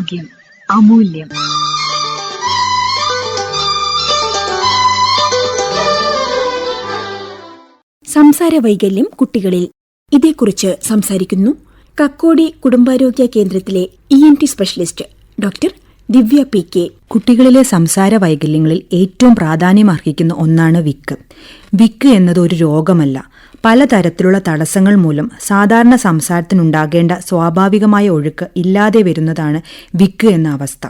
ആരോഗ്യം അമൂല്യം. സംസാര വൈകല്യം കുട്ടികളിൽ. ഇതേക്കുറിച്ച് സംസാരിക്കുന്നു കക്കോടി കുടുംബാരോഗ്യ കേന്ദ്രത്തിലെ E N T specialist doctor Divya P K കുട്ടികളിലെ സംസാര വൈകല്യങ്ങളിൽ ഏറ്റവും പ്രാധാന്യം അർഹിക്കുന്ന ഒന്നാണ് വിക്ക്. വിക്ക് എന്നത് ഒരു രോഗമല്ല. പലതരത്തിലുള്ള തടസ്സങ്ങൾ മൂലം സാധാരണ സംസാരത്തിനുണ്ടാകേണ്ട സ്വാഭാവികമായ ഒഴുക്ക് ഇല്ലാതെ വരുന്നതാണ് വിക്ക് എന്ന അവസ്ഥ.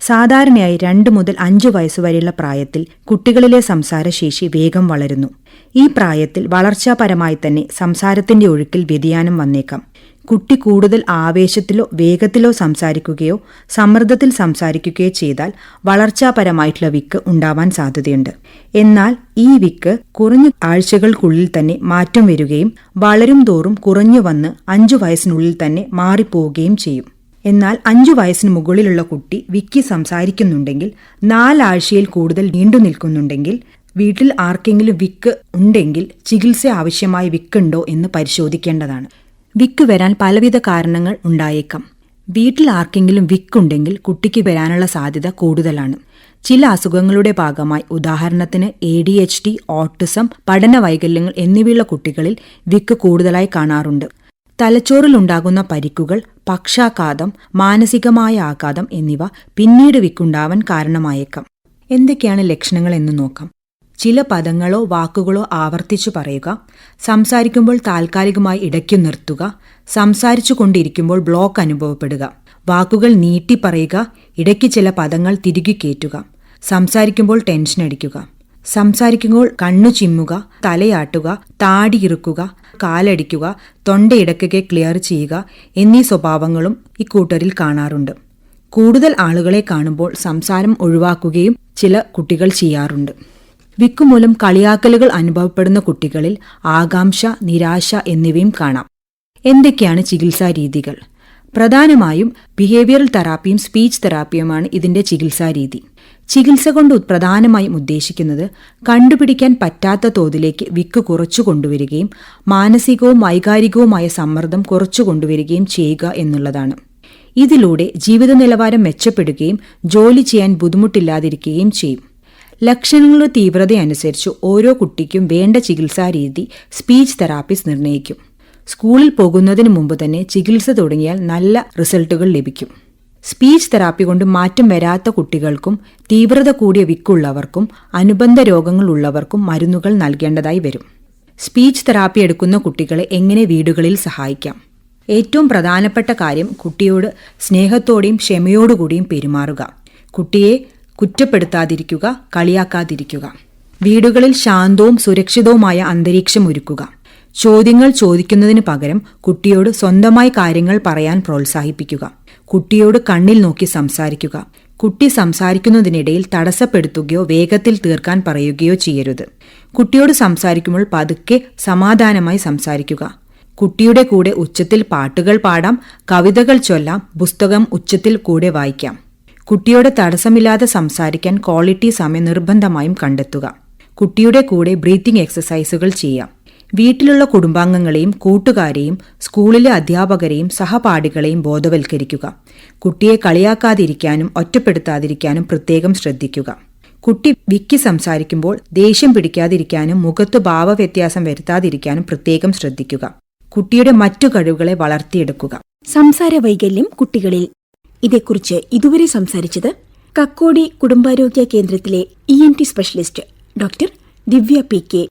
സാധാരണയായി രണ്ട് മുതൽ അഞ്ച് വയസ്സുവരെയുള്ള പ്രായത്തിൽ കുട്ടികളിലെ സംസാരശേഷി വേഗം വളരുന്നു. ഈ പ്രായത്തിൽ വളർച്ചാപരമായി തന്നെ സംസാരത്തിന്റെ ഒഴുക്കിൽ വ്യതിയാനം വന്നേക്കാം. കുട്ടി കൂടുതൽ ആവേശത്തിലോ വേഗത്തിലോ സംസാരിക്കുകയോ സമ്മർദ്ദത്തിൽ സംസാരിക്കുകയോ ചെയ്താൽ വളർച്ചാപരമായിട്ടുള്ള വിക്ക് ഉണ്ടാവാൻ സാധ്യതയുണ്ട്. എന്നാൽ ഈ വിക്ക് കുറഞ്ഞ ആഴ്ചകൾക്കുള്ളിൽ തന്നെ മാറ്റം വരികയും വളരും തോറും കുറഞ്ഞു വന്ന് അഞ്ചു വയസ്സിനുള്ളിൽ തന്നെ മാറിപ്പോവുകയും ചെയ്യും. എന്നാൽ അഞ്ചു വയസ്സിന് മുകളിലുള്ള കുട്ടി വിക്കി സംസാരിക്കുന്നുണ്ടെങ്കിൽ നാലാഴ്ചയിൽ കൂടുതൽ നീണ്ടു നിൽക്കുന്നുണ്ടെങ്കിൽ വീട്ടിൽ ആർക്കെങ്കിലും വിക്ക് ഉണ്ടെങ്കിൽ ചികിത്സ ആവശ്യമായ വിക്കുണ്ടോ എന്ന് പരിശോധിക്കേണ്ടതാണ്. വിക്ക് വരാൻ പലവിധ കാരണങ്ങൾ ഉണ്ടായേക്കാം. വീട്ടിൽ ആർക്കെങ്കിലും വിക്കുണ്ടെങ്കിൽ കുട്ടിക്ക് വരാനുള്ള സാധ്യത കൂടുതലാണ്. ചില അസുഖങ്ങളുടെ ഭാഗമായി ഉദാഹരണത്തിന് A D H D autism പഠന വൈകല്യങ്ങൾ എന്നിവയുള്ള കുട്ടികളിൽ വിക്ക് കൂടുതലായി കാണാറുണ്ട്. തലച്ചോറിലുണ്ടാകുന്ന പരിക്കുകൾ പക്ഷാഘാതം മാനസികമായ ആഘാതം എന്നിവ പിന്നീട് വിക്കുണ്ടാവാൻ കാരണമായേക്കാം. എന്തൊക്കെയാണ് ലക്ഷണങ്ങൾ എന്ന് നോക്കാം. ചില പദങ്ങളോ വാക്കുകളോ ആവർത്തിച്ചു പറയുക സംസാരിക്കുമ്പോൾ താൽക്കാലികമായി ഇടയ്ക്കു നിർത്തുക സംസാരിച്ചു കൊണ്ടിരിക്കുമ്പോൾ ബ്ലോക്ക് അനുഭവപ്പെടുക വാക്കുകൾ നീട്ടി പറയുക ഇടയ്ക്ക് ചില പദങ്ങൾ തിരികെ കയറ്റുക സംസാരിക്കുമ്പോൾ ടെൻഷൻ അടിക്കുക സംസാരിക്കുമ്പോൾ കണ്ണു ചിമ്മുക തലയാട്ടുക താടിയിറുക്കുക കാലടിക്കുക തൊണ്ടയിടയ്ക്കൊക്കെ ക്ലിയർ ചെയ്യുക എന്നീ സ്വഭാവങ്ങളും ഇക്കൂട്ടരിൽ കാണാറുണ്ട്. കൂടുതൽ ആളുകളെ കാണുമ്പോൾ സംസാരം ഒഴിവാക്കുകയും ചില കുട്ടികൾ ചെയ്യാറുണ്ട്. വിക്കുമൂലം കളിയാക്കലുകൾ അനുഭവപ്പെടുന്ന കുട്ടികളിൽ ആകാംക്ഷ നിരാശ എന്നിവയും കാണാം. എന്തൊക്കെയാണ് ചികിത്സാ രീതികൾ? പ്രധാനമായും ബിഹേവിയറൽ തെറാപ്പിയും സ്പീച്ച് തെറാപ്പിയുമാണ് ഇതിന്റെ ചികിത്സാ രീതി. ചികിത്സ കൊണ്ട് പ്രധാനമായും ഉദ്ദേശിക്കുന്നത് കണ്ടുപിടിക്കാൻ പറ്റാത്ത തോതിലേക്ക് വിക്ക് കുറച്ചു കൊണ്ടുവരികയും മാനസികവും വൈകാരികവുമായ സമ്മർദ്ദം കുറച്ചു കൊണ്ടുവരികയും ചെയ്യുക എന്നുള്ളതാണ്. ഇതിലൂടെ ജീവിത നിലവാരം മെച്ചപ്പെടുകയും ജോലി ചെയ്യാൻ ബുദ്ധിമുട്ടില്ലാതിരിക്കുകയും ചെയ്യും. ലക്ഷണങ്ങളുടെ തീവ്രത അനുസരിച്ച് ഓരോ കുട്ടിക്കും വേണ്ട ചികിത്സാ രീതി സ്പീച്ച് തെറാപ്പിസ്റ്റ് നിർണയിക്കും സ്കൂളിൽ പോകുന്നതിന് മുമ്പ് തന്നെ ചികിത്സ തുടങ്ങിയാൽ നല്ല റിസൾട്ടുകൾ ലഭിക്കും. സ്പീച്ച് തെറാപ്പി കൊണ്ട് മാറ്റം വരാത്ത കുട്ടികൾക്കും തീവ്രത കൂടിയ വിക്കുള്ളവർക്കും അനുബന്ധ രോഗങ്ങൾ ഉള്ളവർക്കും മരുന്നുകൾ നൽകേണ്ടതായി വരും. സ്പീച്ച് തെറാപ്പി എടുക്കുന്ന കുട്ടികളെ എങ്ങനെ വീടുകളിൽ സഹായിക്കാം? ഏറ്റവും പ്രധാനപ്പെട്ട കാര്യം കുട്ടിയോട് സ്നേഹത്തോടെയും ക്ഷമയോടുകൂടിയും പെരുമാറുക. കുട്ടിയെ കുറ്റപ്പെടുത്താതിരിക്കുക കളിയാക്കാതിരിക്കുക. വീടുകളിൽ ശാന്തവും സുരക്ഷിതവുമായ അന്തരീക്ഷം ഒരുക്കുക. ചോദ്യങ്ങൾ ചോദിക്കുന്നതിന് പകരം കുട്ടിയോട് സ്വന്തമായി കാര്യങ്ങൾ പറയാൻ പ്രോത്സാഹിപ്പിക്കുക. കുട്ടിയോട് കണ്ണിൽ നോക്കി സംസാരിക്കുക. കുട്ടി സംസാരിക്കുന്നതിനിടയിൽ തടസ്സപ്പെടുത്തുകയോ വേഗത്തിൽ തീർക്കാൻ പറയുകയോ ചെയ്യരുത്. കുട്ടിയോട് സംസാരിക്കുമ്പോൾ പതുക്കെ സമാധാനമായി സംസാരിക്കുക. കുട്ടിയുടെ കൂടെ ഉച്ചത്തിൽ പാട്ടുകൾ പാടാം കവിതകൾ ചൊല്ലാം പുസ്തകം ഉച്ചത്തിൽ കൂടെ വായിക്കാം. കുട്ടിയോട് തടസ്സമില്ലാതെ സംസാരിക്കാൻ ക്വാളിറ്റി സമയം നിർബന്ധമായും കണ്ടെത്തുക. കുട്ടിയുടെ കൂടെ ബ്രീത്തിങ് എക്സസൈസുകൾ ചെയ്യാം. വീട്ടിലുള്ള കുടുംബാംഗങ്ങളെയും കൂട്ടുകാരെയും സ്കൂളിലെ അധ്യാപകരെയും സഹപാഠികളെയും ബോധവൽക്കരിക്കുക. കുട്ടിയെ കളിയാക്കാതിരിക്കാനും ഒറ്റപ്പെടുത്താതിരിക്കാനും പ്രത്യേകം ശ്രദ്ധിക്കുക. കുട്ടി വിക്കി സംസാരിക്കുമ്പോൾ ദേഷ്യം പിടിക്കാതിരിക്കാനും മുഖത്ത് ഭാവവ്യത്യാസം വരുത്താതിരിക്കാനും പ്രത്യേകം ശ്രദ്ധിക്കുക. കുട്ടിയുടെ മറ്റു കഴിവുകളെ വളർത്തിയെടുക്കുക. സംസാര വൈകല്യം കുട്ടികളിൽ. ഇതേക്കുറിച്ച് ഇതുവരെ സംസാരിച്ചത് കക്കോടി കുടുംബാരോഗ്യ കേന്ദ്രത്തിലെ E N T specialist doctor Divya P K.